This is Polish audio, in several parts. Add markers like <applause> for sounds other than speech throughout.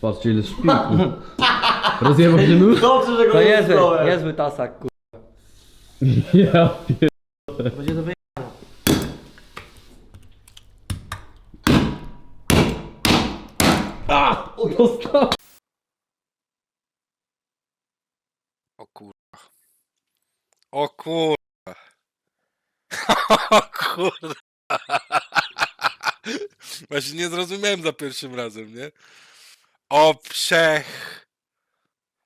Patrzcie ile szpiku. Rozjebał się nóż? Dobrze, że go To nie niezły, niezły tasak, kur... Ja pier... Będzie to wyjechane. Dostał. O kurwa. O kurwa. <laughs> O kurwa. <laughs> Właśnie nie zrozumiałem za pierwszym razem, nie? O przech.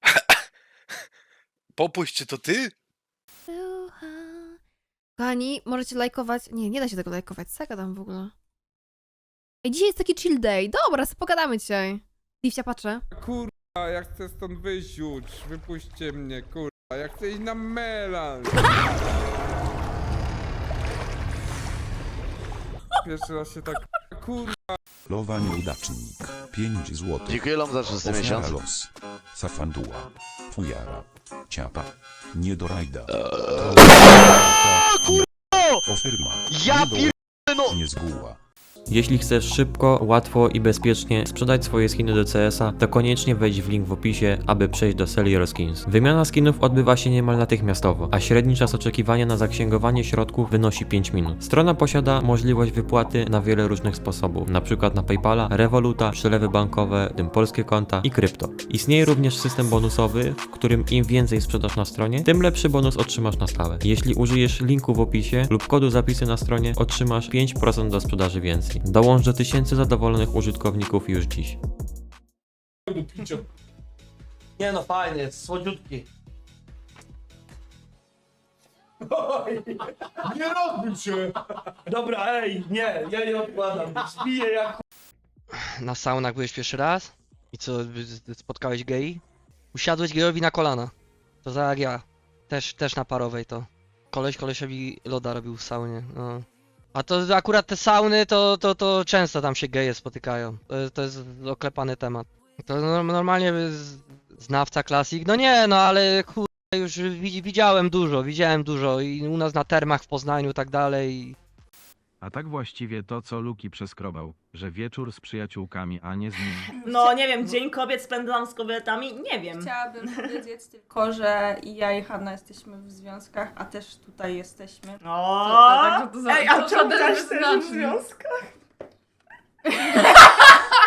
<laughs> Popuść, czy to ty? Kochani, możecie lajkować. Nie, nie da się tego lajkować. Co ja gadam w ogóle? Ej, dzisiaj jest taki chill day. Dobra, sobie pogadamy dzisiaj. Liwcia, patrzę. Kurwa, ja chcę stąd wyjść już. Wypuśćcie mnie, kurwa. Ja chcę iść na melan. Pierwszy raz się tak... Kurwa. Lowa nieudacznik. 5 zł. Dziękuję wam za szósty Ofiara miesiąc. los. Safanduła. Fujara. Ciapa. Niedorajda. Ofirma. Ja Niedor- pier... no! Niezguła. Jeśli chcesz szybko, łatwo i bezpiecznie sprzedać swoje skiny do CS-a, to koniecznie wejdź w link w opisie, aby przejść do Sell Skins. Wymiana skinów odbywa się niemal natychmiastowo, a średni czas oczekiwania na zaksięgowanie środków wynosi 5 minut. Strona posiada możliwość wypłaty na wiele różnych sposobów, np. na Paypala, Revoluta, przelewy bankowe, tym polskie konta i krypto. Istnieje również system bonusowy, w którym im więcej sprzedasz na stronie, tym lepszy bonus otrzymasz na stałe. Jeśli użyjesz linku w opisie lub kodu zapisy na stronie, otrzymasz 5% do sprzedaży więcej. Dołącz do tysięcy zadowolonych użytkowników już dziś. Nie no, fajnie, jest słodziutki. Nie robił się! Dobra, ej, nie, ja nie odkładam. Zbiję jak Na saunach byłeś pierwszy raz? I co, spotkałeś gei? Usiadłeś gejowi na kolana. To za jak ja. Też, też na parowej to. Koleś kolesiowi loda robił w saunie, no. A to akurat te sauny, to, to, to często tam się geje spotykają. To, jest- to jest oklepany temat. To norm- normalnie znawca klasik. No nie, no ale kurde, już wi- widziałem dużo, widziałem dużo i u nas na termach w Poznaniu i tak dalej. A tak właściwie to, co Luki przeskrobał, że wieczór z przyjaciółkami, a nie z nim. <laughs> No nie wiem, Dzień Kobiet spędzam z kobietami, nie wiem. Chciałabym powiedzieć tylko, że ja i Hanna jesteśmy w związkach, a też tutaj jesteśmy. O, także to za- Ej, a to czemu żaden też też w związkach? <laughs>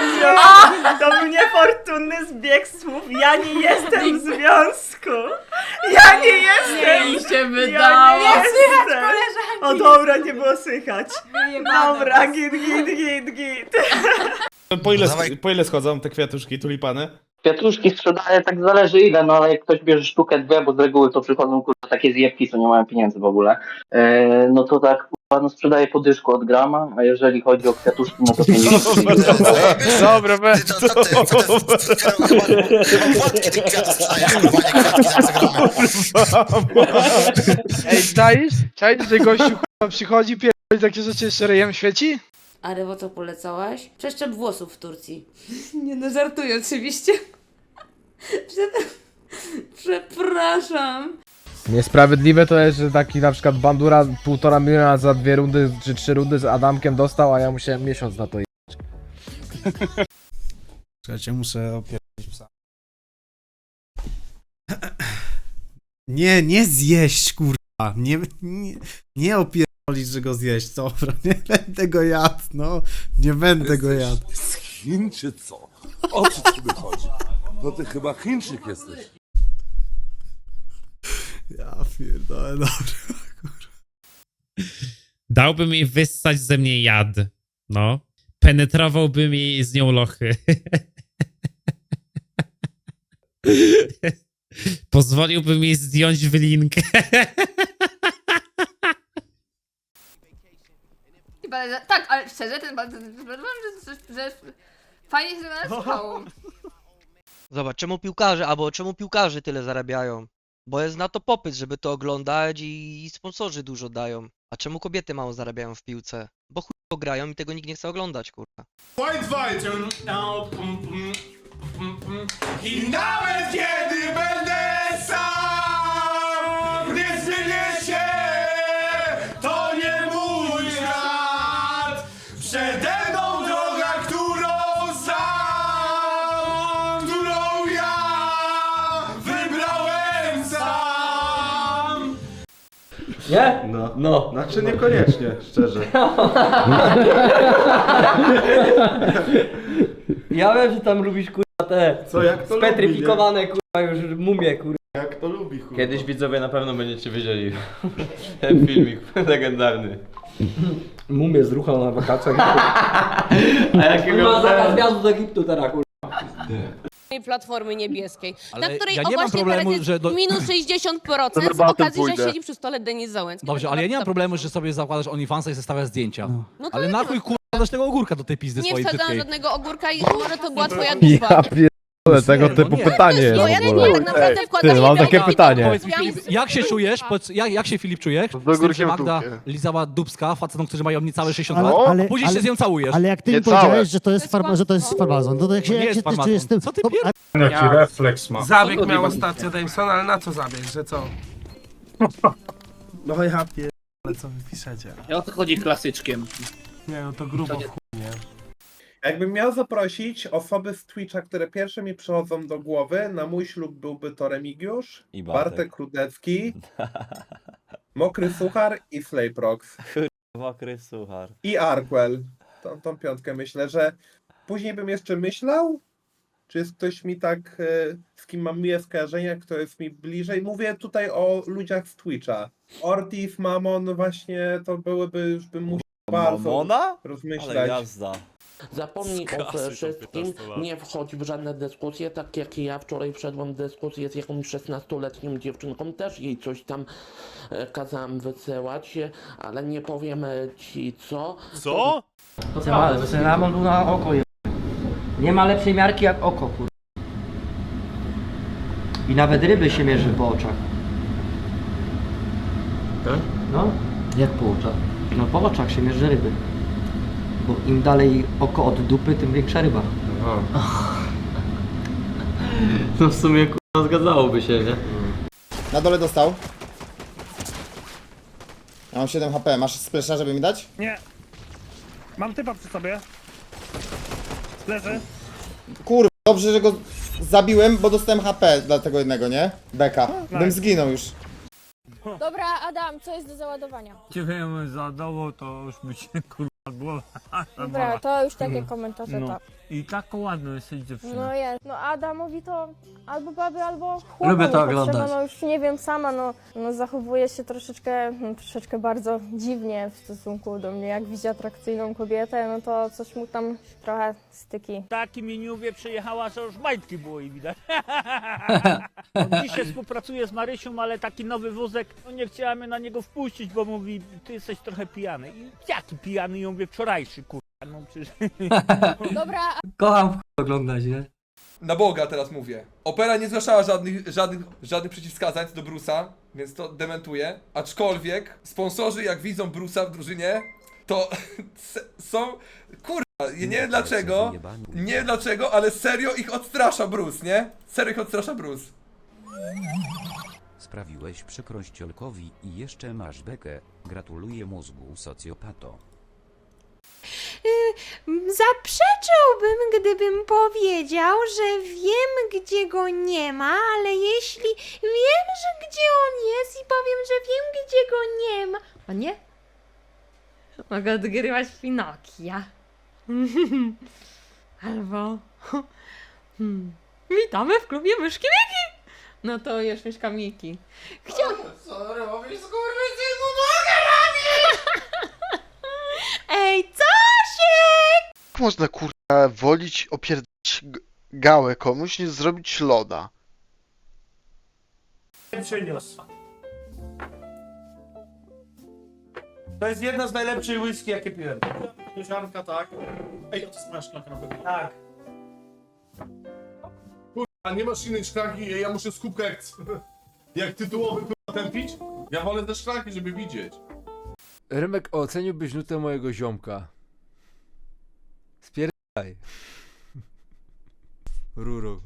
Jestem w związku. To był niefortunny zbieg słów. Ja nie jestem w związku. Ja nie jestem. Mi się Ja wydało. nie jestem. O dobra, nie było słychać. Dobra, git, git, git, git. Po ile, po ile schodzą te kwiatuszki, tulipany? Kwiatuszki sprzedaję, tak zależy ile, no ale jak ktoś bierze sztukę, dwie, bo z reguły to przychodzą kurwa takie zjebki, co nie mają pieniędzy w ogóle, e, no to tak kurwa, no sprzedaję po dyszku od grama, a jeżeli chodzi o kwiatuszki, no to 50 Dobra, Ty to, to ty, to ty, chyba, chyba płotki tych kwiatów sprzedaje, a nie kwiatki za co gramy. Ej, czaisz? Czaisz, że gościu chyba przychodzi, pierdoli takie rzeczy jeszcze rejem świeci? A Rewo, co polecałaś? Przeszczep włosów w Turcji. <laughs> Nie no, żartuję oczywiście. <laughs> Przep- Przepraszam. Niesprawiedliwe to jest, że taki na przykład Bandura półtora miliona za dwie rundy czy trzy rundy z Adamkiem dostał, a ja musiałem miesiąc na to <laughs> Słuchajcie, muszę opierdolić psa. <clears throat> Nie, nie zjeść, kurwa. Nie, nie, nie opierdolić, że go zjeść, dobra. <laughs> Nie będę go jadł, no. Nie będę go jadł. Z Chin czy co? O co ci chodzi? No ty chyba Chińczyk jesteś. Ja pierdolę, dobra. Dałby mi wyssać ze mnie jad. No. Penetrowałby mi z nią lochy. <laughs> Pozwoliłby mi zdjąć wylinkę. <laughs> Tak, ale szczerze, ten że, że fajnie się spało. <laughs> Zobacz, czemu piłkarze, albo czemu piłkarze tyle zarabiają? Bo jest na to popyt, żeby to oglądać i, i sponsorzy dużo dają. A czemu kobiety mało zarabiają w piłce? Bo chuj grają i tego nikt nie chce oglądać, kurwa. Fight, fight! I nawet kiedy będę sam, nie zmienię Nie? No. No. Znaczy niekoniecznie, szczerze. <laughs> Ja wiem, że tam lubisz kurwa te Co, jak to spetryfikowane kurwa już mumie kurwa. Jak to lubi, kurwa. Kiedyś widzowie na pewno będziecie wiedzieli <laughs> ten filmik <laughs> legendarny. Mumie zruchał na wakacjach. A jakiego Ma zakaz wjazdu do Egiptu teraz kurwa. Platformy Niebieskiej, Ale na której ja nie mam problemu, teraz jest że do- minus 60% z okazji, że siedzi przy stole Denis Załęcki. Dobrze, ale ja nie mam problemu, że sobie zakładasz OnlyFansa i zestawiasz zdjęcia. No to Ale na chuj kurwa dasz tego ogórka do tej pizdy Nie swojej wsadzałam brzydkiej. żadnego ogórka i może to była twoja dupa. Ja pierdolę, tego no typu nie. pytanie jest No ja w nie ogóle. tak naprawdę wkładam Ty, mam takie pytanie. Powiedz mi Filip, jak się czujesz, powiedz, jak, jak się Filip czujesz? Z tym, że Magda lizała dubska facetom, którzy mają niecałe 60 Ale- lat, ale- a później się ale- z nią całujesz. Ale jak ty mi Niecałe. powiedziałeś, że to jest, farma, że to jest farmazon, to jak się, nie jak jest się ty farmazon. czujesz z tym... Co ty pier... Jaki refleks ma. Zabieg miał ostatnio Dameson, ale na co zabieg, że co? No ja pier... Ale co wy piszecie? O to chodzi klasyczkiem. Nie no to grubo w chuj? Jakbym miał zaprosić osoby z Twitcha, które pierwsze mi przychodzą do głowy, na mój ślub byłby to Remigiusz, I Bartek. Bartek Rudecki, <laughs> Mokry Suchar i Slayprox. Mokry suchar. I Arkwell. Tą, tą piątkę myślę, że później bym jeszcze myślał, czy jest ktoś mi tak, e, z kim mam miłe skojarzenia, kto jest mi bliżej. Mówię tutaj o ludziach z Twitcha. Ortiz, Mamon, właśnie to byłyby, już bym musiał bardzo rozmyślać. jazda. Zapomnij o wszystkim, nie wchodź w żadne dyskusje, tak jak ja wczoraj wszedłem w dyskusję z jakąś 16-letnią dziewczynką, też jej coś tam e, kazałem wysyłać, e, ale nie powiemy ci co. Co? To co, ale Ramon był na oko je... Nie ma lepszej miarki jak oko kur... I nawet ryby się mierzy po oczach. Tak? No, jak po oczach? No po oczach się mierzy ryby. Bo im dalej oko od dupy, tym większa ryba. No w sumie kurwa zgadzałoby się, nie? Na dole dostał. Ja mam 7 HP. Masz splesza, żeby mi dać? Nie. Mam typa przy sobie. Leży. Kurwa, dobrze, że go zabiłem, bo dostałem HP dla tego jednego, nie? Beka. Bym zginął już. Dobra, Adam, co jest do załadowania? Cię wiem, zadoło to już by się kurwa głowa. <laughs> Dobra, to już takie komentarze No. tak. I taką ładną jesteś dziewczyną. No jest. No Adamowi to albo baby, albo chłopa. Lubię to no, oglądać. Potrzeba, no już nie wiem sama, no, no zachowuje się troszeczkę, no, troszeczkę bardzo dziwnie w stosunku do mnie. Jak widzi atrakcyjną kobietę, no to coś mu tam trochę styki. Taki miniuwie przyjechała, że już majtki było i widać. <laughs> Dzisiaj współpracuję z Marysią, ale taki nowy wózek, no nie chciała mnie na niego wpuścić, bo mówi, ty jesteś trochę pijany. I jaki pijany? I ja mówię, wczorajszy, kurwa. No przecież... <laughs> Dobra, Kocham w chuj oglądać, nie? Na Boga teraz mówię. Opera nie zgłaszała żadnych, żadnych, żadnych przeciwwskazań do Bruce'a, więc to dementuję. Aczkolwiek sponsorzy jak widzą Bruce'a w drużynie, to <laughs> są... Kurwa, nie wiem dlaczego, nie wiem dlaczego, ale serio ich odstrasza Bruce, nie? Serio ich odstrasza Bruce. Sprawiłeś przykrość Olkowi i jeszcze masz bekę. Gratuluję mózgu socjopato. Zaprzeczyłbym, gdybym powiedział, że wiem, gdzie go nie ma, ale jeśli wiem, że gdzie on jest i powiem, że wiem, gdzie go nie ma. O nie? Mogę odgrywać Pinokia. <laughs> Albo. <laughs> Hmm. Witamy w klubie myszki Miki! No to już myszka Miki. Chciał... Co robisz, <laughs> Ej, Cosiek! Można kurwa wolić opierdolić gałę komuś niż zrobić loda. Przyniósł. To jest jedna z najlepszych whisky, jakie piłem. Kozianka, tak. Ej, to jest moja szklanka na pewno. Tak. A nie masz innej szklanki, ja muszę z kubka jak, <laughs> jak tytułowy kurwa ten pić? Ja wolę te szklanki, żeby widzieć. Rymek, oceniłbyś nutę mojego ziomka. Spierdaj. <laughs> Ruro.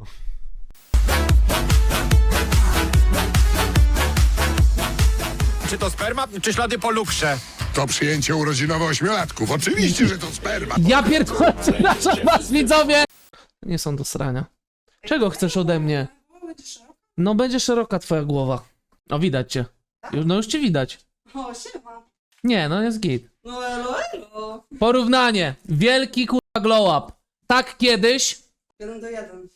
Czy to sperma, czy ślady po lukrze? To przyjęcie urodzinowe ośmiolatków. Oczywiście, że to sperma. Ja pierdolę, <laughs> przepraszam was widzowie! Nie są do srania. Czego chcesz ode mnie? No będzie szeroka twoja głowa. No widać cię. No już cię widać. O, siema. Nie, no jest git. No elo, elo. Porównanie. Wielki kurwa glow up. Tak kiedyś, Jeden do jeden.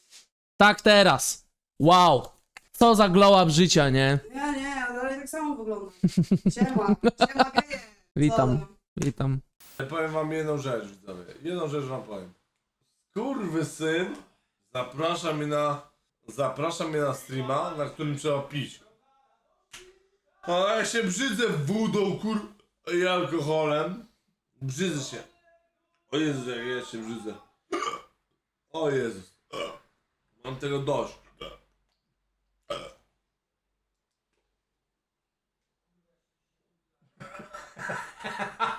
tak teraz. Wow. Co za glow up życia, nie? Nie, nie, ja dalej tak samo wyglądam. <laughs> Siema, siema geje. Witam, witam. Powiem wam jedną rzecz, widzowie. Jedną rzecz wam powiem. Kurwy syn zaprasza mnie na. Zaprasza mnie na streama, na którym trzeba pić. A ja się brzydzę wódą, kur... i alkoholem. Brzydzę się. O Jezu, jak ja się brzydzę. O Jezus. Mam tego dość. <laughs>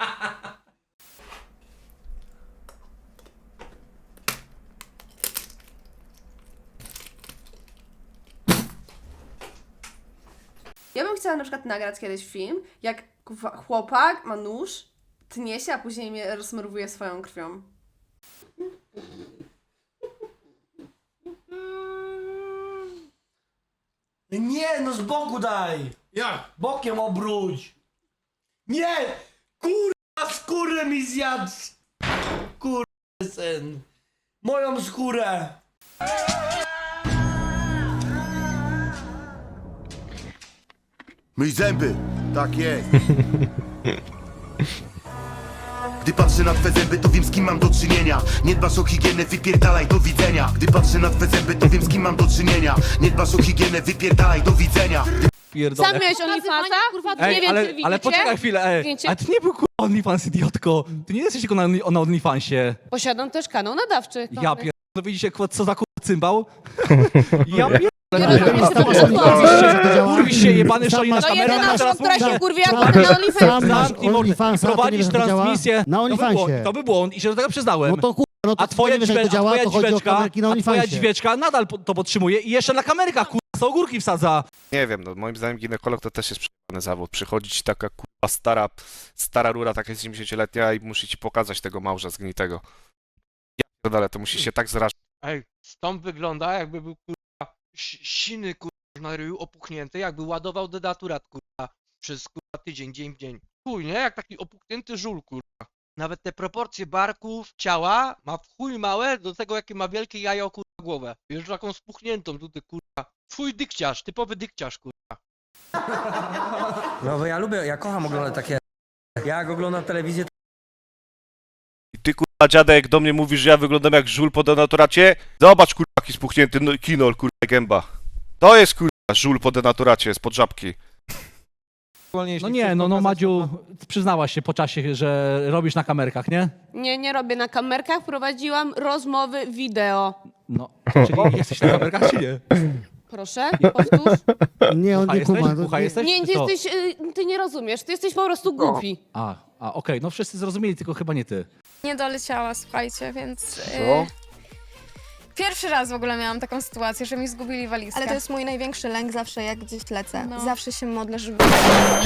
Ja bym chciała na przykład nagrać kiedyś film, jak chłopak ma nóż, tnie się, a później mnie rozmrówuje swoją krwią. Nie, no z boku daj! Jak? Bokiem obróć! Nie! Kurwa, skórę mi zjadł! Kurwa, syn! Moją skórę! Myj zęby! Tak jest! <laughs> Gdy patrzę na twe zęby, to wiem z kim mam do czynienia Nie dbasz o higienę, wypierdalaj, do widzenia Gdy patrzę na twe zęby, to wiem z kim mam do czynienia Nie dbasz o higienę, wypierdalaj, do widzenia Pierdolę. Sam miałeś OnlyFansa? Kurwa, Ej, nie wiem, ale, czy widzicie. ale poczekaj chwilę, ej. Zdjęcie? Ale to nie był kurwa OnlyFans, idiotko. Ty nie jesteś tylko na, na OnlyFansie. Posiadam też kanał nadawczy. Ja pierdolę, no widzicie kurwa, co za kurwa cymbał? <laughs> ja pierdolę. Kurwi się jebany szoli na No kamerę, jedyna teraz osoba, która mówisz, się że- kurwi, jak na OnlyFansa. Zamknij mordę. Prowadzisz transmisję. To był błąd, to był błąd i się do tego przyznałem. No to kurwa, no to A twoja, nie wiesz, jak dźwię- to działa, a twoja to chodzi o dziweczka, kamerki na a twoja OnlyFansie. dziweczka nadal po- to podtrzymuje i jeszcze na kamerkach kurwa z ogórki wsadza. Nie wiem, no moim zdaniem ginekolog to też jest przyjemny zawód. Przychodzi ci taka kurwa stara, stara rura, taka 70-letnia i musi ci pokazać tego małża zgnitego. Ja pierdolę, to musi się tak zrażać. Ej, stąd wygląda jakby był kurwa si- siny kurwa na ryju opuchnięty, jakby ładował denaturat kurwa przez kurwa tydzień, dzień w dzień. Chuj, nie? Jak taki opuchnięty żul kurwa. Nawet te proporcje barków, ciała ma w chuj małe do tego jakie ma wielkie jajo kurwa głowę. Już taką spuchniętą tutaj kurwa. Twój dykciarz, typowy dykciarz kurwa. No bo ja lubię, ja kocham oglądać takie... Ja jak oglądam telewizję, I ty kurwa dziadek do mnie mówisz, że ja wyglądam jak żul po denaturacie? Zobacz kurwa jaki spuchnięty no, kinol kurwa gęba. To jest kurwa żul po denaturacie, spod żabki. No nie, no, no Madziu, przyznałaś się po czasie, że robisz na kamerkach, nie? Nie, nie robię na kamerkach, prowadziłam rozmowy wideo. No, czyli jesteś na kamerkach, czy nie? Proszę, powtórz. Nie, on Bucha nie jesteś? kuma. Jesteś? Nie, ty jesteś, y, ty nie rozumiesz, ty jesteś po prostu głupi. A, a okej, no wszyscy zrozumieli, tylko chyba nie ty. Nie doleciała, słuchajcie, więc... y, Co? Pierwszy raz w ogóle miałam taką sytuację, że mi zgubili walizkę. Ale to jest mój największy lęk zawsze, jak gdzieś lecę. No. Zawsze się modlę, żeby...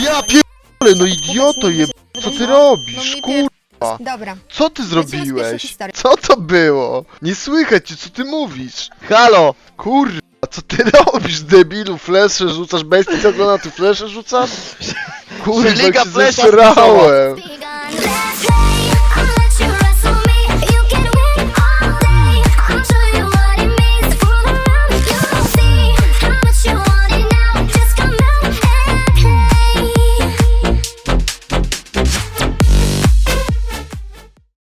Ja pierdolę, no idioto je... Co ty robisz, kurwa? Dobra. Co ty zrobiłeś? Co to było? Nie słychać cię, co ty mówisz? Halo, kurwa, co ty <laughs> robisz, debilu? Flesze rzucasz? Bestii co na ty flesze rzucasz? Kurwa, Liga się Flesza zesrałem.